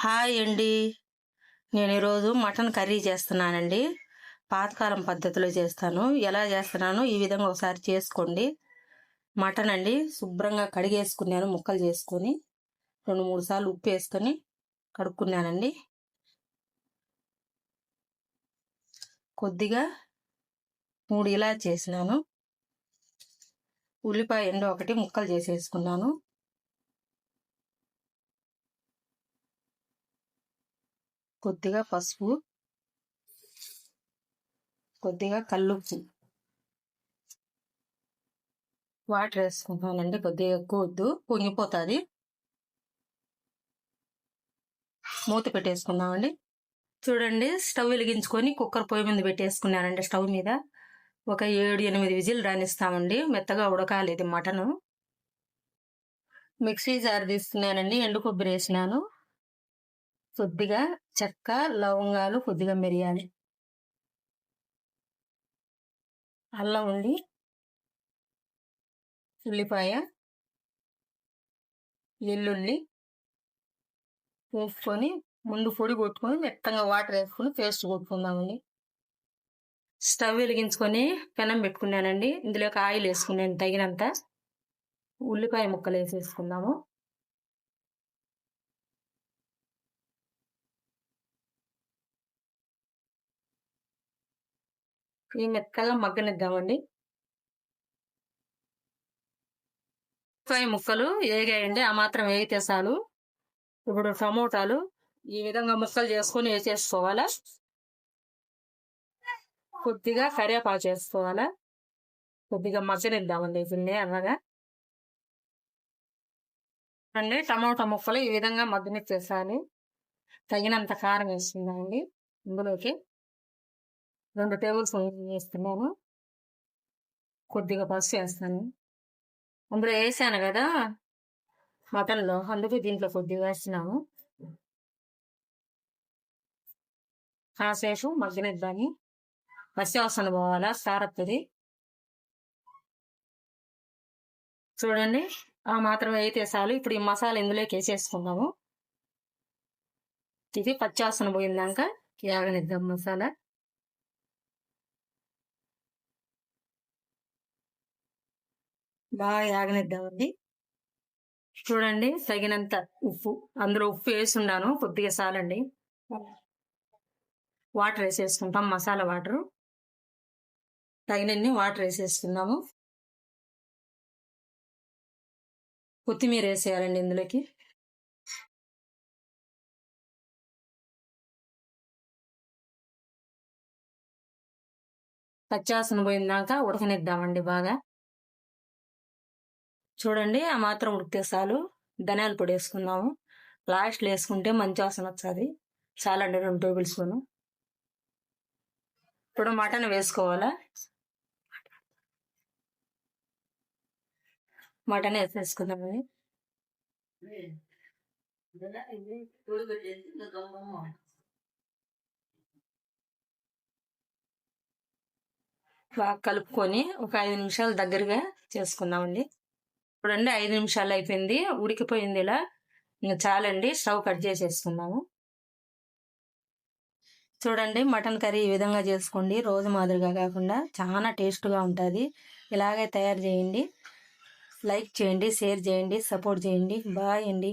Hi అండి. నేను ఈరోజు మటన్ కర్రీ చేస్తున్నానండి. పాతకాలం పద్ధతిలో చేస్తాను. ఎలా చేస్తున్నాను ఈ విధంగా ఒకసారి చేసుకోండి. మటన్ అండి శుభ్రంగా కడిగేసుకున్నాను ముక్కలు చేసుకొని రెండు మూడు సార్లు ఉప్పు వేసుకొని కడుక్కున్నానండి. కొద్దిగా మూడు ఇలా చేసినాను ఉల్లిపాయ ఎండు ఒకటి ముక్కలు చేసేసుకున్నాను. కొద్దిగా పసుపు కొద్దిగా కల్లుప్పు. వాటర్ వేసుకుంటానండి కొద్దిగా ఎక్కువ వద్దు పొంగిపోతుంది. మూత పెట్టేసుకుందామండి. చూడండి స్టవ్ వెలిగించుకొని కుక్కర్ పొయ్యి మీద పెట్టేసుకున్నానండి స్టవ్ మీద. ఒక ఏడు ఎనిమిది విజిల్ రానిస్తామండి మెత్తగా ఉడకాలి ఇది మటను. మిక్సీ జార్ తీసుకున్నానండి ఎండు కొబ్బరి వేసినాను. కొద్దిగా చెక్క లవంగాలు కొద్దిగా మిరియాలు. అల్లం ఉండి ఉల్లిపాయ వెల్లుల్లి వేసుకొని ముందు పొడి కొట్టుకొని మెత్తంగా వాటర్ వేసుకొని పేస్ట్ కొట్టుకుందామండి. స్టవ్ వెలిగించుకొని పెనం పెట్టుకున్నానండి. ఇందులోకి ఆయిల్ వేసుకున్నాను తగినంత. ఉల్లిపాయ ముక్కలు వేసేసుకుందాము. ఈ మెత్తగా మగ్గనిద్దామండి. ఉల్లిపాయ ముక్కలు వేగాయండి ఆ మాత్రం వేగితే చాలు. ఇప్పుడు టమోటాలు ఈ విధంగా ముక్కలు చేసుకొని వేసేసుకోవాలా? కొద్దిగా కరివేపాకు చేసుకోవాలా కొద్దిగా మగ్గనిద్దామండి ఇప్పుడు అన్నగా. అండి టమాటా ముక్కలు ఈ విధంగా మగ్గనిచ్చేసాలి తగినంత కారం వేస్తుందండి ఇందులోకి రెండు టేబుల్ స్పూన్ వేస్తున్నాను. కొద్దిగా పసుపు వేస్తాను. అందులో వేసాను కదా మటన్లో అందుకే దీంట్లో కొద్దిగా వేస్తున్నాము కాసేపు మగ్గనిద్దాన్ని పసి వాసన పోవాలా? సారత్తది. చూడండి ఆ మాత్రం అయితే చాలు. ఇప్పుడు ఈ మసాలా ఇందులోకి వేసేసుకుందాము. ఇది పచ్చివాసన పోయిందాక యాగనిద్దాం మసాలా. బాగా యాగనిద్దామండి. చూడండి తగినంత ఉప్పు. అందులో ఉప్పు వేసున్నాను కొద్దిగా చాలండి వాటర్ వేసేసుకుంటాం మసాలా వాటర్. తగినన్ని వాటర్ వేసేసుకుందాము. కొత్తిమీర వేసేయాలండి ఇందులోకి. పచ్చాసన పోయిందాక ఉడకనిద్దామండి బాగా. చూడండి ఆ మాత్రం ఉడికితే చాలు. ధనియాల పొడి వేసుకుందాము. లాస్ట్లో వేసుకుంటే మంచి వాసన వస్తుంది. చాలండి రెండు టేబుల్ స్పూన్. ఇప్పుడు మటన్ వేసుకోవాలా? మటన్ వేసేసుకుందామని బాగా కలుపుకొని ఒక ఐదు నిమిషాలు దగ్గరగా చేసుకుందామండి. చూడండి ఐదు నిమిషాలు అయిపోయింది ఉడికిపోయింది ఇలా. ఇంకా చాలండి స్టవ్ కట్ చేసేసుకున్నాము చూడండి మటన్ కర్రీ ఈ విధంగా చేసుకోండి. రోజు మాదిరిగా కాకుండా చాలా టేస్ట్గా ఉంటుంది. ఇలాగే తయారు చేయండి. లైక్ చేయండి షేర్ చేయండి సపోర్ట్ చేయండి. బాయ్ అండి.